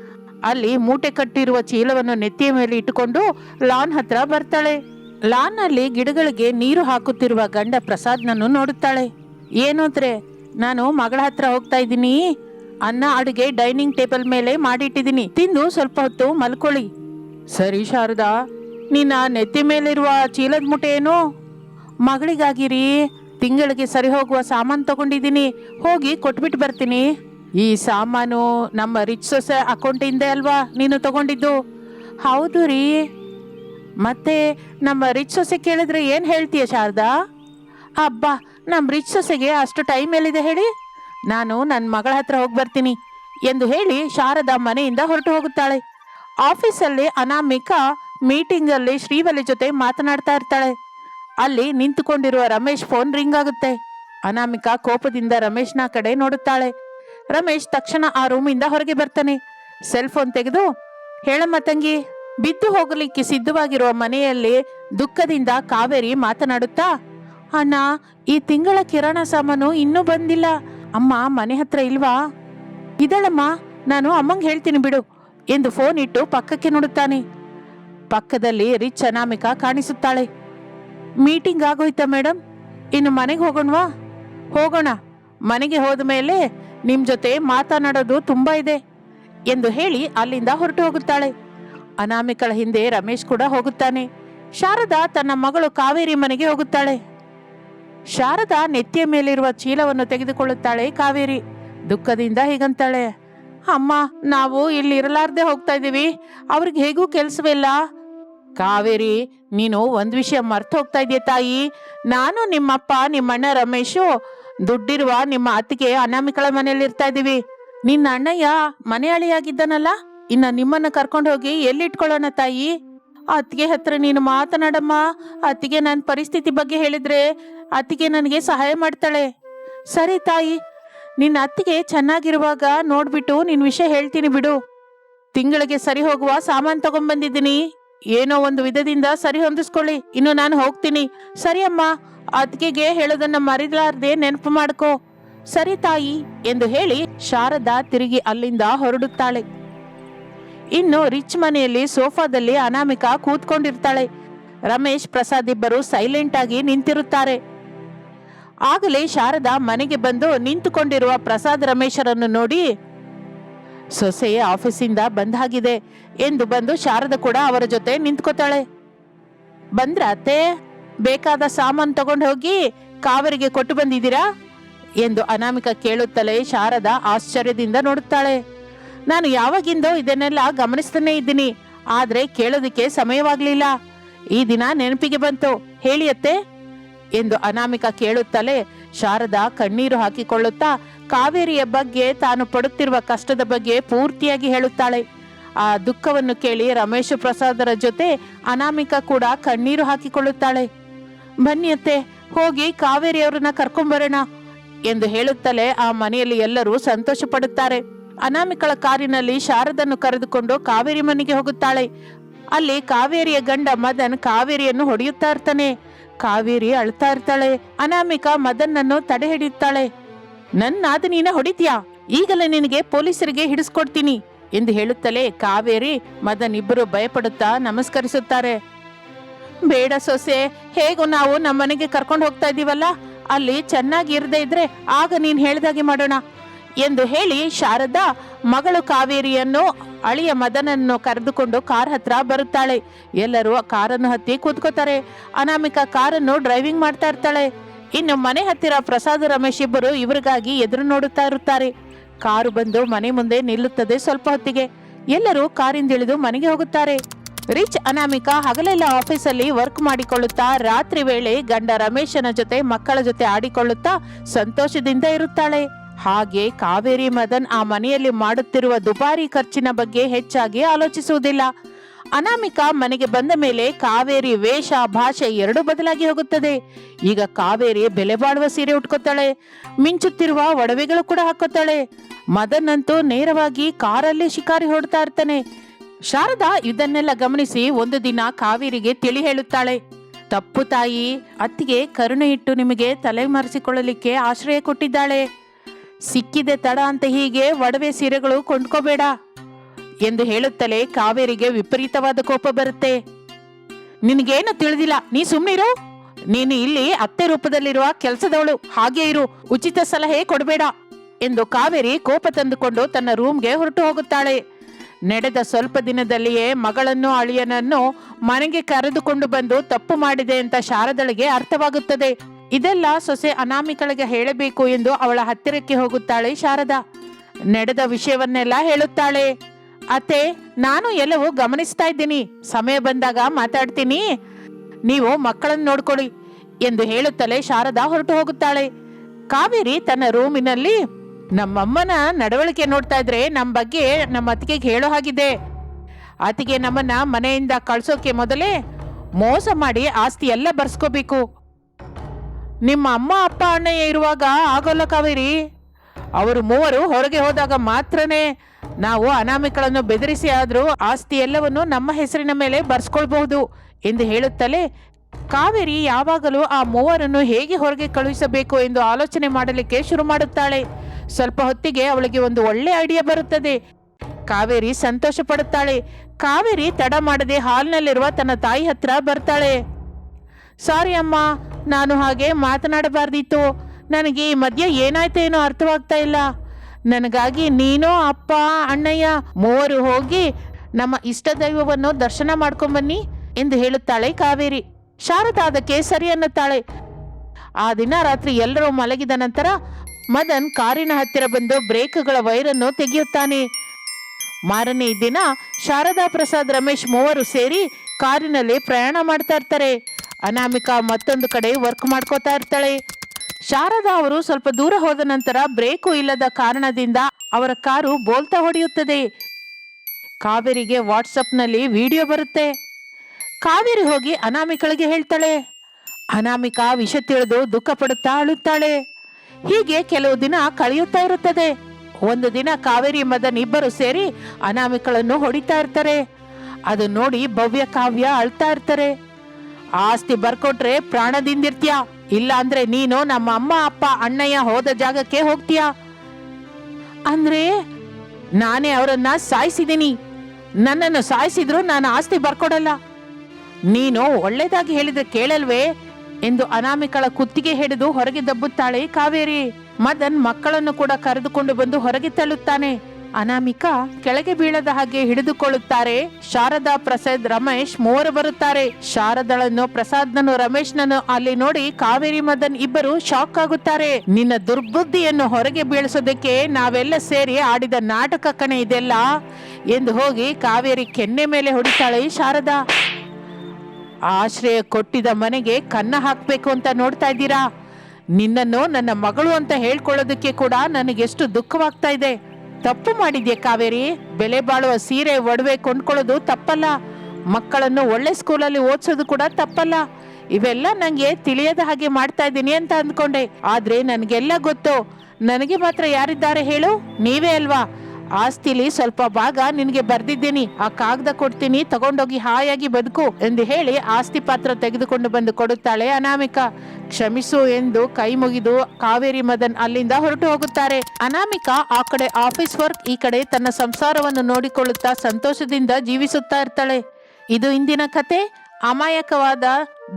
ಅಲ್ಲಿ ಮೂಟೆ ಕಟ್ಟಿರುವ ಚೀಲವನ್ನು ನೆತ್ತಿಯ ಮೇಲೆ ಇಟ್ಟುಕೊಂಡು ಲಾನ್ ಹತ್ರ ಬರ್ತಾಳೆ. ಲಾನ್ ಅಲ್ಲಿ ಗಿಡಗಳಿಗೆ ನೀರು ಹಾಕುತ್ತಿರುವ ಗಂಡ ಪ್ರಸಾದ್ನನ್ನು ನೋಡುತ್ತಾಳೆ. ಏನೋದ್ರೆ ನಾನು ಮಗಳ ಹತ್ರ ಹೋಗ್ತಾ ಇದ್ದೀನಿ. ಅನ್ನ, ಅಡುಗೆ, ಡೈನಿಂಗ್ ಟೇಬಲ್ ಮೇಲೆ ಮಾಡಿಟ್ಟಿದ್ದೀನಿ. ತಿಂದು ಸ್ವಲ್ಪ ಹೊತ್ತು ಮಲ್ಕೊಳ್ಳಿ. ಸರಿ ಶಾರದಾ, ನಿನ್ನ ನೆತ್ತಿ ಮೇಲಿರುವ ಚೀಲದ ಮೂಟೆ ಏನು? ಮಗಳಿಗಾಗಿರಿ, ತಿಂಗಳಿಗೆ ಸರಿ ಹೋಗುವ ಸಾಮಾನು ತಗೊಂಡಿದ್ದೀನಿ. ಹೋಗಿ ಕೊಟ್ಬಿಟ್ಟು ಬರ್ತೀನಿ. ಈ ಸಾಮಾನು ನಮ್ಮ ರಿಚ್ ಸೊಸೆ ಅಕೌಂಟಿಂದ ಅಲ್ವಾ ನೀನು ತಗೊಂಡಿದ್ದು? ಹೌದು ರೀ. ಮತ್ತೆ ನಮ್ಮ ರಿಚ್ ಸೊಸೆ ಕೇಳಿದ್ರೆ ಏನು ಹೇಳ್ತೀಯ ಶಾರದಾ? ಅಬ್ಬಾ, ನಮ್ಮ ರಿಚ್ ಸೊಸೆಗೆ ಅಷ್ಟು ಟೈಮ್ ಎಲ್ಲಿದೆ ಹೇಳಿ? ನಾನು ನನ್ನ ಮಗಳ ಹತ್ರ ಹೋಗಿ ಬರ್ತೀನಿ ಎಂದು ಹೇಳಿ ಶಾರದಾ ಮನೆಯಿಂದ ಹೊರಟು ಹೋಗುತ್ತಾಳೆ. ಆಫೀಸಲ್ಲಿ ಅನಾಮಿಕಾ ಮೀಟಿಂಗಲ್ಲಿ ಶ್ರೀವಲಿ ಜೊತೆ ಮಾತನಾಡ್ತಾ ಇರ್ತಾಳೆ. ಅಲ್ಲಿ ನಿಂತುಕೊಂಡಿರುವ ರಮೇಶ್ ಫೋನ್ ರಿಂಗ್ ಆಗುತ್ತೆ. ಅನಾಮಿಕಾ ಕೋಪದಿಂದ ರಮೇಶ್ನ ಕಡೆ ನೋಡುತ್ತಾಳೆ. ರಮೇಶ್ ತಕ್ಷಣ ಆ ರೂಮಿಂದ ಹೊರಗೆ ಬರ್ತಾನೆ. ಸೆಲ್ ಫೋನ್ ತೆಗೆದು, ಹೇಳಮ್ಮ ತಂಗಿ, ಬಿದ್ದು ಹೋಗಲಿಕ್ಕೆ ಸಿದ್ಧವಾಗಿರುವ ಮನೆಯಲ್ಲಿ ದುಃಖದಿಂದ ಕಾವೇರಿ ಮಾತನಾಡುತ್ತಾ, ಅಣ್ಣ, ಈ ತಿಂಗಳ ಕಿರಾಣ ಸಾಮಾನು ಇನ್ನೂ ಬಂದಿಲ್ಲ. ಅಮ್ಮ, ಮನೆ ಹತ್ರ ಇಲ್ವಾ? ಇದಳಮ್ಮ, ನಾನು ಅಮ್ಮಂಗೆ ಹೇಳ್ತೀನಿ ಬಿಡು, ಎಂದು ಫೋನ್ ಇಟ್ಟು ಪಕ್ಕಕ್ಕೆ ನೋಡುತ್ತಾನೆ. ಪಕ್ಕದಲ್ಲಿ ರಿಚ್ ಅನಾಮಿಕಾ ಕಾಣಿಸುತ್ತಾಳೆ. ಮೀಟಿಂಗ್ ಆಗೋಯ್ತಾ ಮೇಡಮ್ ಇನ್ನು ಮನೆಗೆ ಹೋಗೋಣವಾ? ಹೋಗೋಣ. ಮನೆಗೆ ಹೋದ ಮೇಲೆ ನಿಮ್ಮ ಜೊತೆ ಮಾತನಾಡೋದು ತುಂಬ ಇದೆ ಎಂದು ಹೇಳಿ ಅಲ್ಲಿಂದ ಹೊರಟು ಹೋಗುತ್ತಾಳೆ. ಅನಾಮಿಕಳ ಹಿಂದೆ ರಮೇಶ್ ಕೂಡ ಹೋಗುತ್ತಾನೆ. ಶಾರದಾ ತನ್ನ ಮಗಳು ಕಾವೇರಿ ಮನೆಗೆ ಹೋಗುತ್ತಾಳೆ. ಶಾರದಾ ನೆತ್ತಿಯ ಮೇಲಿರುವ ಚೀಲವನ್ನು ತೆಗೆದುಕೊಳ್ಳುತ್ತಾಳೆ ಕಾವೇರಿ. ದುಃಖದಿಂದ ಹೀಗಂತಾಳೆ. ಅಮ್ಮ, ನಾವು ಇಲ್ಲಿ ಇರಲಾರ್ದೆ ಹೋಗ್ತಾ ಇದ್ದೀವಿ. ಅವ್ರಿಗೆ ಹೇಗೂ ಕೆಲಸವಿಲ್ಲ ಕಾವೇರಿ, ನೀನು ಒಂದು ವಿಷಯ ಮರ್ತು ಹೋಗ್ತಾ ಇದೆಯಾ ತಾಯಿ? ನಾನು ನಿಮ್ಮಪ್ಪ, ನಿಮ್ಮಣ್ಣ ರಮೇಶು ದುಡ್ಡಿರುವ ನಿಮ್ಮ ಅತ್ತಿಗೆ ಅನಾಮಿಕಳ ಮನೆಯಲ್ಲಿ ಇರ್ತಾ ಇದ್ದೀವಿ. ನಿನ್ನ ಅಣ್ಣಯ್ಯ ಮನೆ ಅಳಿಯಾಗಿದ್ದಾನಲ್ಲ ಇನ್ನ ನಿಮ್ಮನ್ನ ಕರ್ಕೊಂಡು ಹೋಗಿ ಎಲ್ಲಿ ಇಟ್ಕೊಳ್ಳೋಣ ತಾಯಿ? ಅತ್ತಿಗೆ ಹತ್ರ ನೀನು ಮಾತನಾಡಮ್ಮ. ಅತ್ತಿಗೆ ನನ್ನ ಪರಿಸ್ಥಿತಿ ಬಗ್ಗೆ ಹೇಳಿದ್ರೆ ಅತ್ತಿಗೆ ನನಗೆ ಸಹಾಯ ಮಾಡ್ತಾಳೆ. ಸರಿ ತಾಯಿ, ನಿನ್ನ ಅತ್ತಿಗೆ ಚೆನ್ನಾಗಿರುವಾಗ ನೋಡ್ಬಿಟ್ಟು ನಿನ್ನ ವಿಷಯ ಹೇಳ್ತೀನಿ ಬಿಡು. ತಿಂಗಳಿಗೆ ಸರಿ ಹೋಗುವ ಸಾಮಾನು ತಗೊಂಡ್ಬಂದಿದ್ದೀನಿ. ಏನೋ ಒಂದು ವಿಧದಿಂದ ಸರಿ ಹೊಂದಿಸ್ಕೊಳ್ಳಿ. ಇನ್ನು ನಾನು ಹೋಗ್ತೀನಿ. ಸರಿ ಅಮ್ಮ. ಅತ್ತಿಗೆಗೆ ಹೇಳೋದನ್ನ ಮರಿಲಾರ್ದೆ ನೆನಪು ಮಾಡ್ಕೋ. ಸರಿ ತಾಯಿ ಎಂದು ಹೇಳಿ ಶಾರದಾ ತಿರುಗಿ ಅಲ್ಲಿಂದ ಹೊರಡುತ್ತಾಳೆ. ಇನ್ನು ರಿಚ್ ಮನೆಯಲ್ಲಿ ಸೋಫಾದಲ್ಲಿ ಅನಾಮಿಕಾ ಕೂತ್ಕೊಂಡಿರ್ತಾಳೆ. ರಮೇಶ್ ಪ್ರಸಾದ್ ಇಬ್ಬರು ಸೈಲೆಂಟ್ ಆಗಿ ನಿಂತಿರುತ್ತಾರೆ. ಆಗಲೇ ಶಾರದಾ ಮನೆಗೆ ಬಂದು ನಿಂತುಕೊಂಡಿರುವ ಪ್ರಸಾದ್ ರಮೇಶರನ್ನು ನೋಡಿ, ಸೊಸೆ ಆಫೀಸಿಂದ ಬಂದಾಗಿದೆ ಎಂದು ಬಂದು ಶಾರದಾ ಕೂಡ ಅವರ ಜೊತೆ ನಿಂತ್ಕೋತಾಳೆ. ಬಂದ್ರ ಅತ್ತೆ ಬೇಕಾದ ಸಾಮಾನು ತಗೊಂಡು ಹೋಗಿ ಕಾವೇರಿಗೆ ಕೊಟ್ಟು ಬಂದಿದ್ದೀರಾ? ಎಂದು ಅನಾಮಿಕ ಕೇಳುತ್ತಲೇ ಶಾರದಾ ಆಶ್ಚರ್ಯದಿಂದ ನೋಡುತ್ತಾಳೆ. ನಾನು ಯಾವಾಗಿಂದೋ ಇದನ್ನೆಲ್ಲ ಗಮನಿಸ್ತಾನೆ ಇದ್ದೀನಿ. ಆದರೆ ಕೇಳೋದಕ್ಕೆ ಸಮಯವಾಗಲಿಲ್ಲ. ಈ ದಿನ ನೆನಪಿಗೆ ಬಂತು. ಹೇಳಿಯತ್ತೆ ಎಂದು ಅನಾಮಿಕ ಕೇಳುತ್ತಲೇ ಶಾರದಾ ಕಣ್ಣೀರು ಹಾಕಿಕೊಳ್ಳುತ್ತಾ ಕಾವೇರಿಯ ಬಗ್ಗೆ ತಾನು ಪಡುತ್ತಿರುವ ಕಷ್ಟದ ಬಗ್ಗೆ ಪೂರ್ತಿಯಾಗಿ ಹೇಳುತ್ತಾಳೆ. ಆ ದುಃಖವನ್ನು ಕೇಳಿ ರಮೇಶ್ ಪ್ರಸಾದರ ಜೊತೆ ಅನಾಮಿಕ ಕೂಡ ಕಣ್ಣೀರು ಹಾಕಿಕೊಳ್ಳುತ್ತಾಳೆ. ಬನ್ನಿ ಅತ್ತೆ, ಹೋಗಿ ಕಾವೇರಿಯವರನ್ನ ಕರ್ಕೊಂಬರೋಣ ಎಂದು ಹೇಳುತ್ತಲೇ ಆ ಮನೆಯಲ್ಲಿ ಎಲ್ಲರೂ ಸಂತೋಷ ಪಡುತ್ತಾರೆ ಅನಾಮಿಕಳ ಕಾರಿನಲ್ಲಿ ಶಾರದನ್ನು ಕರೆದುಕೊಂಡು ಕಾವೇರಿ ಮನೆಗೆ ಹೋಗುತ್ತಾಳೆ. ಅಲ್ಲಿ ಕಾವೇರಿಯ ಗಂಡ ಮದನ್ ಕಾವೇರಿಯನ್ನು ಹೊಡೆಯುತ್ತಾ ಇರ್ತಾನೆ. ಕಾವೇರಿ ಅಳ್ತಾ ಇರ್ತಾಳೆ. ಅನಾಮಿಕ ಮದನ್ನನ್ನು ತಡೆ ಹಿಡಿಯುತ್ತಾಳೆ ನನ್ನ ನೀನ ಹೊಡಿತೀಯಾ? ಈಗಲೇ ನಿನಗೆ ಪೊಲೀಸರಿಗೆ ಹಿಡಿಸ್ಕೊಡ್ತೀನಿ ಎಂದು ಹೇಳುತ್ತಲೇ ಕಾವೇರಿ ಮದನ್ ಇಬ್ಬರು ಭಯಪಡುತ್ತಾ ನಮಸ್ಕರಿಸುತ್ತಾರೆ. ಬೇಡ ಸೊಸೆ, ಹೇಗೂ ನಾವು ನಮ್ಮ ಮನೆಗೆ ಕರ್ಕೊಂಡು ಹೋಗ್ತಾ ಇದ್ದೀವಲ್ಲ ಅಲ್ಲಿ ಚೆನ್ನಾಗಿ ಇರದೇ ಇದ್ರೆ ಆಗ ನೀನ್ ಹೇಳ್ದಾಗೆ ಮಾಡೋಣ. ಎಂದು ಹೇಳಿ ಶಾರದಾ ಮಗಳು ಕಾವೇರಿಯನ್ನು, ಅಳಿಯ ಮದನನ್ನು ಕರೆದುಕೊಂಡು ಕಾರ್ ಹತ್ರ ಬರುತ್ತಾಳೆ. ಎಲ್ಲರೂ ಕಾರನ್ನು ಹತ್ತಿ ಕೂತ್ಕೋತಾರೆ. ಅನಾಮಿಕಾ ಕಾರನ್ನು ಡ್ರೈವಿಂಗ್ ಮಾಡ್ತಾ ಇರ್ತಾಳೆ. ಇನ್ನು ಮನೆ ಹತ್ತಿರ ಪ್ರಸಾದ್ ರಮೇಶ್ ಇಬ್ಬರು ಇವರಿಗಾಗಿ ಎದುರು ನೋಡುತ್ತಾ ಇರುತ್ತಾರೆ. ಕಾರು ಬಂದು ಮನೆ ಮುಂದೆ ನಿಲ್ಲುತ್ತದೆ ಸ್ವಲ್ಪ ಹೊತ್ತಿಗೆ. ಎಲ್ಲರೂ ಕಾರಿಂದಿಳಿದು ಮನೆಗೆ ಹೋಗುತ್ತಾರೆ. ರಿಚ್ ಅನಾಮಿಕಾ ಹಗಲೆಲ್ಲ ಆಫೀಸಲ್ಲಿ ವರ್ಕ್ ಮಾಡಿಕೊಳ್ಳುತ್ತಾ ರಾತ್ರಿ ವೇಳೆ ಗಂಡ ರಮೇಶನ ಜೊತೆ ಮಕ್ಕಳ ಜೊತೆ ಆಡಿಕೊಳ್ಳುತ್ತಾ ಸಂತೋಷದಿಂದ ಇರುತ್ತಾಳೆ. ಹಾಗೆ ಕಾವೇರಿ ಮದನ್ ಆ ಮನೆಯಲ್ಲಿ ಮಾಡುತ್ತಿರುವ ದುಬಾರಿ ಖರ್ಚಿನ ಬಗ್ಗೆ ಹೆಚ್ಚಾಗಿ ಆಲೋಚಿಸುವುದಿಲ್ಲ. ಅನಾಮಿಕಾ ಮನೆಗೆ ಬಂದ ಮೇಲೆ ಕಾವೇರಿ ವೇಷ, ಭಾಷೆ ಎರಡೂ ಬದಲಾಗಿ ಹೋಗುತ್ತದೆ. ಈಗ ಕಾವೇರಿ ಬೆಲೆ ಬಾಳುವ ಸೀರೆ ಉಟ್ಕೋತಾಳೆ. ಮಿಂಚುತ್ತಿರುವ ಒಡವೆಗಳು ಕೂಡ ಹಾಕೋತಾಳೆ ಮದನ್ ಅಂತೂ ನೇರವಾಗಿ ಕಾರಲ್ಲಿ ಶಿಕಾರಿ ಹೊಡ್ತಾ ಇರ್ತಾನೆ. ಶಾರದಾ ಇದನ್ನೆಲ್ಲ ಗಮನಿಸಿ ಒಂದು ದಿನ ಕಾವೇರಿಗೆ ತಿಳಿ ಹೇಳುತ್ತಾಳೆ. ತಪ್ಪು ತಾಯಿ, ಅತ್ತಿಗೆ ಕರುಣೆ ಇಟ್ಟು ನಿಮಗೆ ತಲೆ ಮರೆಸಿಕೊಳ್ಳಲಿಕ್ಕೆ ಆಶ್ರಯ ಕೊಟ್ಟಿದ್ದಾಳೆ. ಸಿಕ್ಕಿದೆ ತಡ ಅಂತ ಹೀಗೆ ಒಡವೆ ಸೀರೆಗಳು ಕೊಂಡ್ಕೋಬೇಡ ಎಂದು ಹೇಳುತ್ತಲೇ ಕಾವೇರಿಗೆ ವಿಪರೀತವಾದ ಕೋಪ ಬರುತ್ತೆ. ನಿನಗೇನು ತಿಳಿದಿಲ್ಲ, ನೀ ಸುಮ್ಮನಿರು ನೀನು ಇಲ್ಲಿ ಅತ್ತೆ ರೂಪದಲ್ಲಿರುವ ಕೆಲಸದವಳು, ಹಾಗೆ ಇರು, ಉಚಿತ ಸಲಹೆ ಕೊಡಬೇಡ ಎಂದು ಕಾವೇರಿ ಕೋಪ ತಂದುಕೊಂಡು ತನ್ನ ರೂಮ್ಗೆ ಹೊರಟು ಹೋಗುತ್ತಾಳೆ. ನಡೆದ ಸ್ವಲ್ಪ ದಿನದಲ್ಲಿಯೇ ಮಗಳನ್ನು ಅಳಿಯನನ್ನು ಮನೆಗೆ ಕರೆದುಕೊಂಡು ಬಂದು ತಪ್ಪು ಮಾಡಿದೆ ಅಂತ ಶಾರದಳಿಗೆ ಅರ್ಥವಾಗುತ್ತದೆ. ಇದೆಲ್ಲ ಸೊಸೆ ಅನಾಮಿಕಳಿಗೆ ಹೇಳಬೇಕು ಎಂದು ಅವಳ ಹತ್ತಿರಕ್ಕೆ ಹೋಗುತ್ತಾಳೆ ಶಾರದಾ. ನಡೆದ ವಿಷಯವನ್ನೆಲ್ಲ ಹೇಳುತ್ತಾಳೆ. ಅತ್ತೆ, ನಾನು ಎಲ್ಲವೂ ಗಮನಿಸ್ತಾ ಇದ್ದೀನಿ. ಸಮಯ ಬಂದಾಗ ಮಾತಾಡ್ತೀನಿ. ನೀವು ಮಕ್ಕಳನ್ನು ನೋಡ್ಕೊಳ್ಳಿ ಎಂದು ಹೇಳುತ್ತಲೇ ಶಾರದಾ ಹೊರಟು ಹೋಗುತ್ತಾಳೆ. ಕಾವೇರಿ ತನ್ನ ರೂಮಿನಲ್ಲಿ ನಮ್ಮಮ್ಮನ ನಡವಳಿಕೆ ನೋಡ್ತಾ ಇದ್ರೆ ನಮ್ಮ ಬಗ್ಗೆ ನಮ್ಮ ಅತ್ತಿಗೆಗೆ ಹೇಳೋ ಹಾಗಿದೆ ಅತ್ತಿಗೆ ನಮ್ಮನ್ನ ಮನೆಯಿಂದ ಕಳ್ಸೋಕೆ ಮೊದಲೇ ಮೋಸ ಮಾಡಿ ಆಸ್ತಿ ಎಲ್ಲ ಬರ್ಸ್ಕೋಬೇಕು. ನಿಮ್ಮ ಅಮ್ಮ, ಅಪ್ಪ, ಅಣ್ಣಯ್ಯ ಇರುವಾಗ ಆಗೋಲ್ಲ ಕಾವೇರಿ? ಅವರು ಮೂವರು ಹೊರಗೆ ಹೋದಾಗ ಮಾತ್ರನೇ ನಾವು ಅನಾಮಿಕಳನ್ನು ಬೆದರಿಸಿ ಆದರೂ ಆಸ್ತಿ ಎಲ್ಲವನ್ನು ನಮ್ಮ ಹೆಸರಿನ ಮೇಲೆ ಬರ್ಸ್ಕೊಳ್ಬಹುದು ಎಂದು ಹೇಳುತ್ತಲೇ ಕಾವೇರಿ ಯಾವಾಗಲೂ ಆ ಮೂವರನ್ನು ಹೇಗೆ ಹೊರಗೆ ಕಳುಹಿಸಬೇಕು ಎಂದು ಆಲೋಚನೆ ಮಾಡಲಿಕ್ಕೆ ಶುರು ಮಾಡುತ್ತಾಳೆ. ಸ್ವಲ್ಪ ಹೊತ್ತಿಗೆ ಅವಳಿಗೆ ಒಂದು ಒಳ್ಳೆ ಐಡಿಯಾ ಬರುತ್ತದೆ. ಕಾವೇರಿ ಸಂತೋಷ ಪಡುತ್ತಾಳೆ. ಕಾವೇರಿ ತಡ ಮಾಡದೆ ಹಾಲ್ನಲ್ಲಿರುವ ತನ್ನ ತಾಯಿ ಹತ್ರ ಬರ್ತಾಳೆ. ಸಾರಿ ಅಮ್ಮ, ನಾನು ಹಾಗೆ ಮಾತನಾಡಬಾರ್ದಿತ್ತು. ನನಗೆ ಈ ಮಧ್ಯೆ ಏನಾಯ್ತೇನೋ ಅರ್ಥವಾಗ್ತಾ ಇಲ್ಲ. ನನಗಾಗಿ ನೀನೋ, ಅಪ್ಪ, ಅಣ್ಣಯ್ಯ ಮೂವರು ಹೋಗಿ ನಮ್ಮ ಇಷ್ಟ ದೈವವನ್ನು ದರ್ಶನ ಮಾಡ್ಕೊಂಬನ್ನಿ ಎಂದು ಹೇಳುತ್ತಾಳೆ ಕಾವೇರಿ. ಶಾರದಾ ಅದಕ್ಕೆ ಸರಿ ಅನ್ನುತ್ತಾಳೆ. ಆ ದಿನ ರಾತ್ರಿ ಎಲ್ಲರೂ ಮಲಗಿದ ನಂತರ ಮದನ್ ಕಾರಿನ ಹತ್ತಿರ ಬಂದು ಬ್ರೇಕ್ಗಳ ವೈರನ್ನು ತೆಗೆಯುತ್ತಾನೆ. ಮಾರನೇ ದಿನ ಶಾರದಾ ಪ್ರಸಾದ್ ರಮೇಶ್ ಮೂವರು ಸೇರಿ ಕಾರಿನಲ್ಲಿ ಪ್ರಯಾಣ ಮಾಡ್ತಾ ಇರ್ತಾರೆ. ಅನಾಮಿಕಾ ಮತ್ತೊಂದು ಕಡೆ ವರ್ಕ್ ಮಾಡ್ಕೋತಾ ಇರ್ತಾಳೆ. ಶಾರದಾ ಅವರು ಸ್ವಲ್ಪ ದೂರ ಹೋದ ನಂತರ ಬ್ರೇಕು ಇಲ್ಲದ ಕಾರಣದಿಂದ ಅವರ ಕಾರು ಬೋಲ್ತಾ ಹೊಡೆಯುತ್ತದೆ. ಕಾವೇರಿಗೆ ವಾಟ್ಸಪ್ನಲ್ಲಿ ವಿಡಿಯೋ ಬರುತ್ತೆ. ಕಾವೇರಿ ಹೋಗಿ ಅನಾಮಿಕಳಿಗೆ ಹೇಳ್ತಾಳೆ. ಅನಾಮಿಕಾ ವಿಷ ತಿಳಿದು ದುಃಖ ಪಡುತ್ತಾ ಅಳುತ್ತಾಳೆ. ಹೀಗೆ ಕೆಲವು ದಿನ ಕಳೆಯುತ್ತಾ ಇರುತ್ತದೆ. ಒಂದು ದಿನ ಕಾವೇರಿ ಮದನ್ ಇಬ್ಬರು ಸೇರಿ ಅನಾಮಿಕಳನ್ನು ಹೊಡಿತಾ ಇರ್ತಾರೆ. ಅದು ನೋಡಿ ಭವ್ಯ ಕಾವ್ಯ ಅಳ್ತಾ ಇರ್ತಾರೆ. ಆಸ್ತಿ ಬರ್ಕೊಟ್ರೆ ಪ್ರಾಣದಿಂದಿರ್ತೀಯ ಇಲ್ಲ ಅಂದ್ರೆ ನೀನು ನಮ್ಮ ಅಮ್ಮ, ಅಪ್ಪ, ಅಣ್ಣಯ್ಯ ಹೋದ ಜಾಗಕ್ಕೆ ಹೋಗ್ತೀಯ? ಅಂದ್ರೆ ನಾನೇ ಅವರನ್ನ ಸಾಯಿಸಿದೀನಿ ನನ್ನನ್ನು ಸಾಯಿಸಿದ್ರು ನಾನು ಆಸ್ತಿ ಬರ್ಕೊಡಲ್ಲ. ನೀನು ಒಳ್ಳೇದಾಗಿ ಹೇಳಿದ್ರೆ ಕೇಳಲ್ವೇ? ಎಂದು ಅನಾಮಿಕಳ ಕುತ್ತಿಗೆ ಹಿಡಿದು ಹೊರಗೆ ದಬ್ಬುತ್ತಾಳೆ ಕಾವೇರಿ. ಮದನ್ ಮಕ್ಕಳನ್ನು ಕೂಡ ಕರೆದುಕೊಂಡು ಬಂದು ಹೊರಗೆ ತಳ್ಳುತ್ತಾನೆ. ಅನಾಮಿಕ ಕೆಳಗೆ ಬೀಳದ ಹಾಗೆ ಹಿಡಿದುಕೊಳ್ಳುತ್ತಾರೆ. ಶಾರದಾ ಪ್ರಸಾದ್ ರಮೇಶ್ ಮೂವರು ಬರುತ್ತಾರೆ. ಶಾರದಳನ್ನು, ಪ್ರಸಾದ್ನನ್ನು, ರಮೇಶ್ನನ್ನು ಅಲ್ಲಿ ನೋಡಿ ಕಾವೇರಿ, ಮದನ್ ಇಬ್ಬರು ಶಾಕ್ ಆಗುತ್ತಾರೆ. ನಿನ್ನ ದುರ್ಬುದ್ಧಿಯನ್ನು ಹೊರಗೆ ಬೀಳಿಸೋದಕ್ಕೆ ನಾವೆಲ್ಲ ಸೇರಿ ಆಡಿದ ನಾಟಕ ಕಣೆ ಇದೆಲ್ಲ ಎಂದು ಹೋಗಿ ಕಾವೇರಿ ಕೆನ್ನೆ ಮೇಲೆ ಹೊಡಿತಾಳೆ ಶಾರದಾ. ಆಶ್ರಯ ಕೊಟ್ಟಿದ ಮನೆಗೆ ಕನ್ನ ಹಾಕಬೇಕು ಅಂತ ನೋಡ್ತಾ ಇದ್ದೀರಾ? ನಿನ್ನನ್ನು ನನ್ನ ಮಗಳು ಅಂತ ಹೇಳ್ಕೊಳ್ಳೋದಕ್ಕೆ ಕೂಡ ನನಗೆಷ್ಟು ದುಃಖವಾಗ್ತಾ ಇದೆ. ತಪ್ಪು ಮಾಡಿದ್ಯೆ ಕಾವೇರಿ? ಬೆಲೆ ಬಾಳುವ ಸೀರೆ ಒಡವೆ ಕೊಂಡ್ಕೊಳ್ಳೋದು ತಪ್ಪಲ್ಲ. ಮಕ್ಕಳನ್ನು ಒಳ್ಳೆ ಸ್ಕೂಲಲ್ಲಿ ಓದಿಸೋದು ಕೂಡ ತಪ್ಪಲ್ಲ. ಇವೆಲ್ಲ ನನಗೆ ತಿಳಿಯದ ಹಾಗೆ ಮಾಡ್ತಾ ಇದ್ದೀನಿ ಅಂತ ಅಂದ್ಕೊಂಡೆ. ಆದ್ರೆ ನನಗೆಲ್ಲ ಗೊತ್ತು. ನನಗೆ ಮಾತ್ರ ಯಾರಿದ್ದಾರೆ ಹೇಳು? ನೀವೇ ಅಲ್ವಾ? ಆಸ್ತಿಲಿ ಸ್ವಲ್ಪ ಭಾಗ ನಿನಗೆ ಬರ್ದಿದ್ದೀನಿ. ಆ ಕಾಗದ ಕೊಡ್ತೀನಿ, ತಗೊಂಡೋಗಿ ಹಾಯಾಗಿ ಬದುಕು ಎಂದು ಹೇಳಿ ಆಸ್ತಿ ಪಾತ್ರ ತೆಗೆದುಕೊಂಡು ಬಂದು ಕೊಡುತ್ತಾಳೆ ಅನಾಮಿಕ. ಕ್ಷಮಿಸು ಎಂದು ಕೈ ಮುಗಿದು ಕಾವೇರಿ ಮದನ್ ಅಲ್ಲಿಂದ ಹೊರಟು ಹೋಗುತ್ತಾರೆ. ಅನಾಮಿಕ ಆ ಕಡೆ ಆಫೀಸ್ ವರ್ಕ್, ಈ ಕಡೆ ತನ್ನ ಸಂಸಾರವನ್ನು ನೋಡಿಕೊಳ್ಳುತ್ತಾ ಸಂತೋಷದಿಂದ ಜೀವಿಸುತ್ತಾ ಇರ್ತಾಳೆ. ಇದು ಇಂದಿನ ಕತೆ? ಅಮಾಯಕವಾದ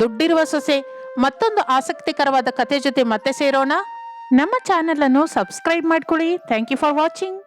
ದುಡ್ಡಿರುವ ಸೊಸೆ. ಮತ್ತೊಂದು ಆಸಕ್ತಿಕರವಾದ ಕತೆ ಜೊತೆ ಮತ್ತೆ ಸೇರೋಣ. ನಮ್ಮ ಚಾನೆಲ್ ಅನ್ನು ಸಬ್ಸ್ಕ್ರೈಬ್ ಮಾಡ್ಕೊಳ್ಳಿ. Thank you for watching